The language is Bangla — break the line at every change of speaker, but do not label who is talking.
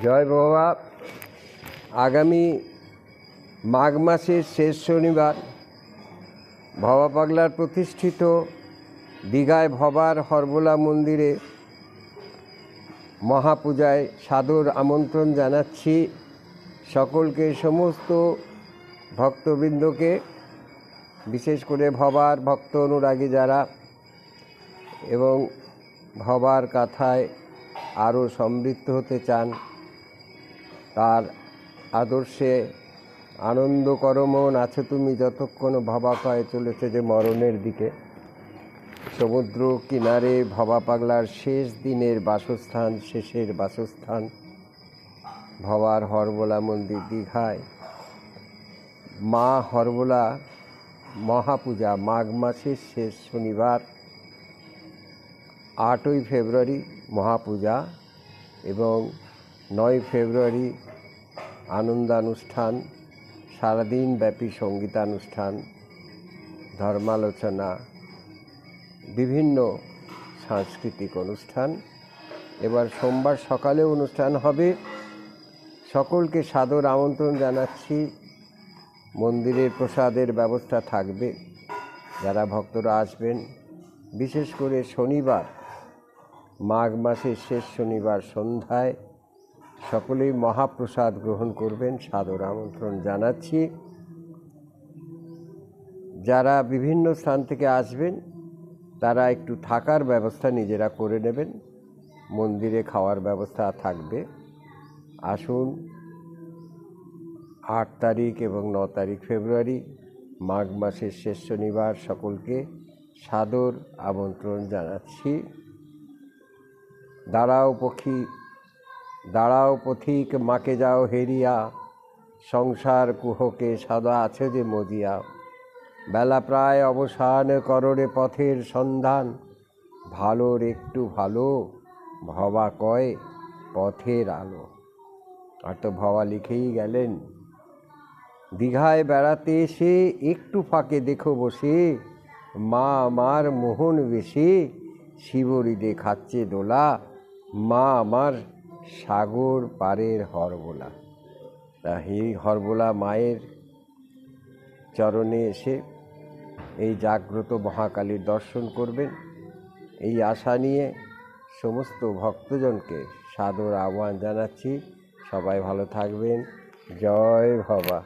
জয় বাবা। আগামী মাঘ মাসের শেষ শনিবার ভবা পাগলার প্রতিষ্ঠিত দীঘায় ভবার হরবোলা মন্দিরে মহাপূজায় সাদর আমন্ত্রণ জানাচ্ছি সকলকে, সমস্ত ভক্তবৃন্দকে, বিশেষ করে ভবার ভক্ত অনুরাগী যারা এবং ভবার কাথায় আরও সমৃদ্ধ হতে চান তার আদর্শে আনন্দ করো মন আছে তুমি যতক্ষণ ভবা পায়ে চলেছে যে মরণের দিকে। সমুদ্র কিনারে ভবা পাগলার শেষ দিনের বাসস্থান, শেষের বাসস্থান। ভবার হরবোলা মন্দির দীঘায়। মা হরবোলা মহাপূজা, মাঘ মাসের শেষ শনিবার। আটই ফেব্রুয়ারি মহাপূজা এবং নয় ফেব্রুয়ারি আনন্দানুষ্ঠান, সারাদিন ব্যাপী সঙ্গীতানুষ্ঠান, ধর্মালোচনা, বিভিন্ন সাংস্কৃতিক অনুষ্ঠান। এবার সোমবার সকালে অনুষ্ঠান হবে। সকলকে সাদর আমন্ত্রণ জানাচ্ছি। মন্দিরের প্রসাদের ব্যবস্থা থাকবে। যারা ভক্তরা আসবেন, বিশেষ করে শনিবার, মাঘ মাসের শেষ শনিবার সন্ধ্যায় সকলেই মহাপ্রসাদ গ্রহণ করবেন, সাদর আমন্ত্রণ জানাচ্ছি। যারা বিভিন্ন স্থান থেকে আসবেন, তারা একটু থাকার ব্যবস্থা নিজেরা করে নেবেন। মন্দিরে খাওয়ার ব্যবস্থা থাকবে। আসুন, আট তারিখ এবং ন তারিখ ফেব্রুয়ারি, মাঘ মাসের শেষ শনিবার সকলকে সাদর আমন্ত্রণ জানাচ্ছি। দাঁড়াও পক্ষী দাঁড়াও পথিক, মাকে যাও হেরিয়া, সংসার কুহকে সাদা আছে যে মজিয়া। বেলা প্রায় অবসান কররে পথের সন্ধান, ভালোর একটু ভালো, ভবা কয় পথের আলো। আর তো ভবা লিখেই গেলেন, দীঘায় বেড়াতে এসে একটু ফাঁকে দেখো বসে, মা আমার মোহন বেশে শিবরিদে খাচ্ছে দোলা, মা আমার সাগর পারের হরবোলা। তা হে হরবোলা মায়ের চরণে এসে এই জাগ্রত মহাকালীর দর্শন করবেন। এই আশা নিয়ে সমস্ত ভক্তজনকে সাদর আহ্বান জানাচ্ছি। সবাই ভালো থাকবেন। জয় ভবা।